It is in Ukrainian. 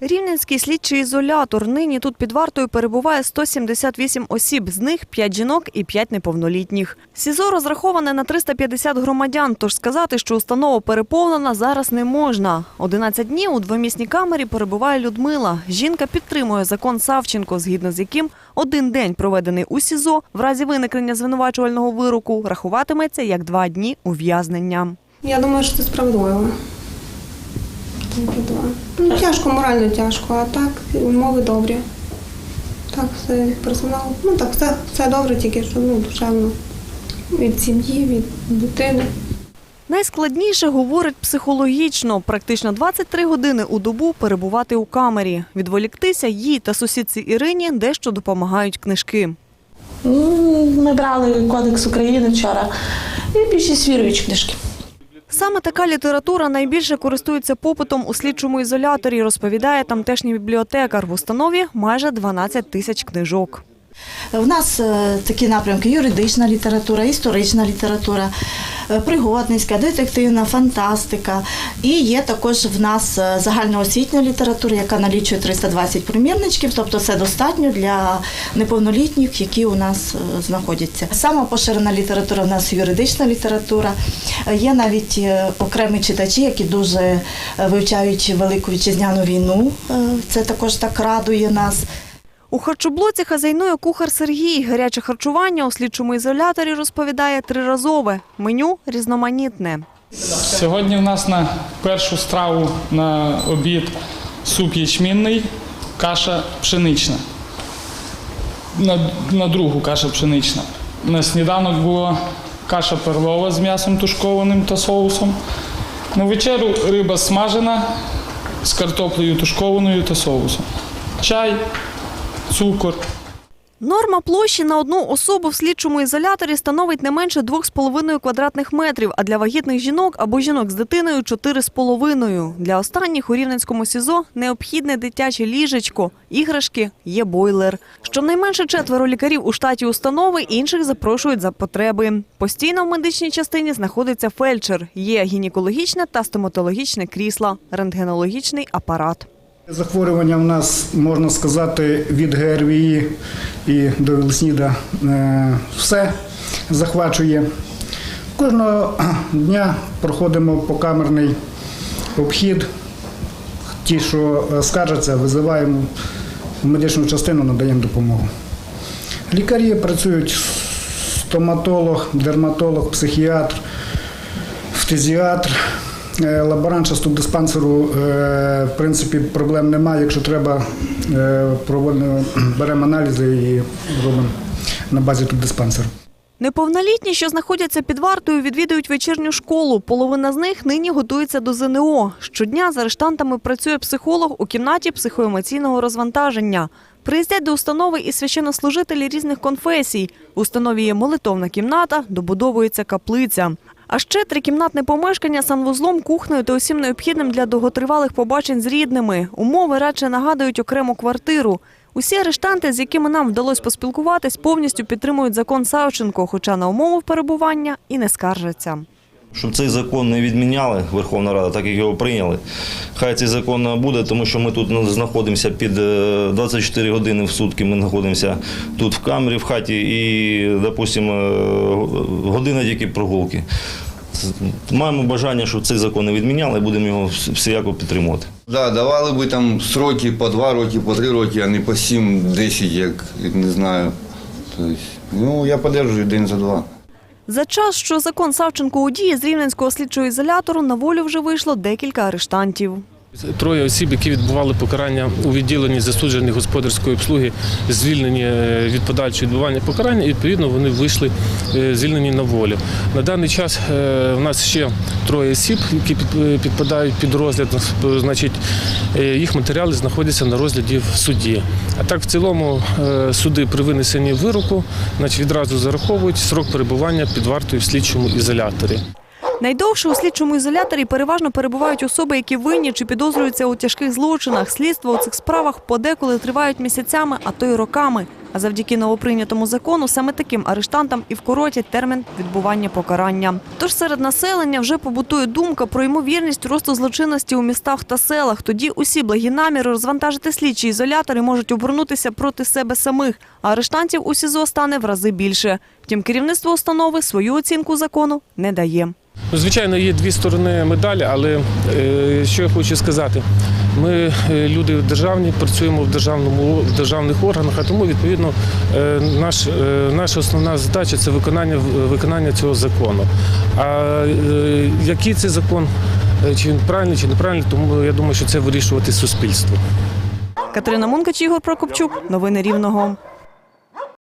Рівненський слідчий ізолятор. Нині тут під вартою перебуває 178 осіб, з них 5 жінок і 5 неповнолітніх. СІЗО розраховане на 350 громадян, тож сказати, що установа переповнена, зараз не можна. 11 днів у двомісній камері перебуває Людмила. Жінка підтримує закон Савченко, згідно з яким один день, проведений у СІЗО, в разі виникнення звинувачувального вироку, рахуватиметься як два дні ув'язнення. Я думаю, що це справедливо. Тільки два. Ну, тяжко, морально тяжко, а так умови добрі. Так, все персонал. Ну так, все, все добре, тільки що ну, душевно. Від сім'ї, від дитини. Найскладніше говорить психологічно. Практично 23 години у добу перебувати у камері. Відволіктися їй та сусідці Ірині дещо допомагають книжки. Ну, Ми брали Кодекс України вчора і більшість віруючі книжки. Саме така література найбільше користується попитом у слідчому ізоляторі, розповідає тамтешній бібліотекар. В установі майже 12 тисяч книжок. У нас е, такі напрямки: юридична література, історична література, пригодницька, детективна, фантастика. І є також в нас е, загальноосвітня література, яка налічує 320 примірничків, тобто це достатньо для неповнолітніх, які у нас е, знаходяться. Сама поширена література в нас юридична література. Е, Є навіть е, окремі читачі, які дуже е, вивчають велику вітчизняну війну. Е, Це також так радує нас. У харчоблоці хазяйнує кухар Сергій. Гаряче харчування у слідчому ізоляторі розповідає триразове. Меню різноманітне. Сьогодні в нас на першу страву на обід суп ячмінний, каша пшенична. На, на другу каша пшенична. На сніданок була каша перлова з м'ясом тушкованим та соусом. На вечерю риба смажена з картоплею тушкованою та соусом. Чай, цукор. Норма площі на одну особу в слідчому ізоляторі становить не менше 2,5 квадратних метрів, а для вагітних жінок або жінок з дитиною 4,5. Для останніх у Рівненському СІЗО необхідне дитяче ліжечко, іграшки, є бойлер. Щонайменше четверо лікарів у штаті установи, інших запрошують за потреби. Постійно в медичній частині знаходиться фельдшер, є гінекологічне та стоматологічне крісло, рентгенологічний апарат. Захворювання в нас, можна сказати, від ГРВІ і до Вілсніда е, все захвачує. Кожного дня проходимо покамерний обхід. Ті, що е, скаржаться, визиваємо в медичну частину, надаємо допомогу. Лікарі працюють стоматолог, дерматолог, психіатр, фтизіатр. Е, Лаборант часто диспансеру, е, в принципі, проблем немає. Якщо треба, е, беремо аналізи і робимо на базі тут диспансеру. Неповнолітні, що знаходяться під вартою, відвідують вечірню школу. Половина з них нині готується до ЗНО. Щодня з арештантами працює психолог у кімнаті психоемоційного розвантаження. Приїздять до установи і священнослужителі різних конфесій. В установі є молитовна кімната, добудовується каплиця. А ще трикімнатне помешкання санвузлом, кухнею та усім необхідним для довготривалих побачень з рідними. Умови радше нагадують окрему квартиру. Усі арештанти, з якими нам вдалося поспілкуватись, повністю підтримують закон Савченко, хоча на умови перебування і не скаржаться. Щоб цей закон не відміняли Верховна Рада, так як його прийняли. Хай цей закон буде, тому що ми тут знаходимося під е, 24 години в сутки. Ми знаходимося тут в камері, в хаті, і, допустимо, е, година тільки прогулки. Маємо бажання, щоб цей закон не відміняли, і будемо його всіяко підтримувати. Да, давали би там сроки по два роки, по три роки, а не по сім, десять, як не знаю. Тобто, ну, я подержую день за два. За час, що закон Савченко у дії з рівненського слідчого ізолятору, на волю вже вийшло декілька арештантів. Троє осіб, які відбували покарання у відділенні засуджених господарської обслуги, звільнені е, від подальшого відбування покарання, і відповідно вони вийшли е, звільнені на волю. На даний час е, в нас ще троє осіб, які підпадають під розгляд. Значить, їх матеріали знаходяться на розгляді в суді. А так, в цілому, суди при винесенні вироку значить, відразу зараховують срок перебування під вартою в слідчому ізоляторі. Найдовше у слідчому ізоляторі переважно перебувають особи, які винні чи підозрюються у тяжких злочинах. Слідство у цих справах подеколи тривають місяцями, а то й роками. А завдяки новоприйнятому закону саме таким арештантам і вкоротять термін відбування покарання. Тож серед населення вже побутує думка про ймовірність росту злочинності у містах та селах. Тоді усі благі наміри розвантажити слідчі ізолятори можуть обернутися проти себе самих, а арештантів у СІЗО стане в рази більше. Втім, керівництво установи свою оцінку закону не дає. Ну, Звичайно, є дві сторони медалі, але е, що я хочу сказати, ми е, люди державні, працюємо в державному в державних органах, а тому відповідно е, наш, наша основна задача це виконання виконання цього закону. А який це закон, чи він правильний, чи неправильний, тому я думаю, що це вирішувати суспільство. Катерина Мункач, Ігор Прокопчук. Новини Рівного.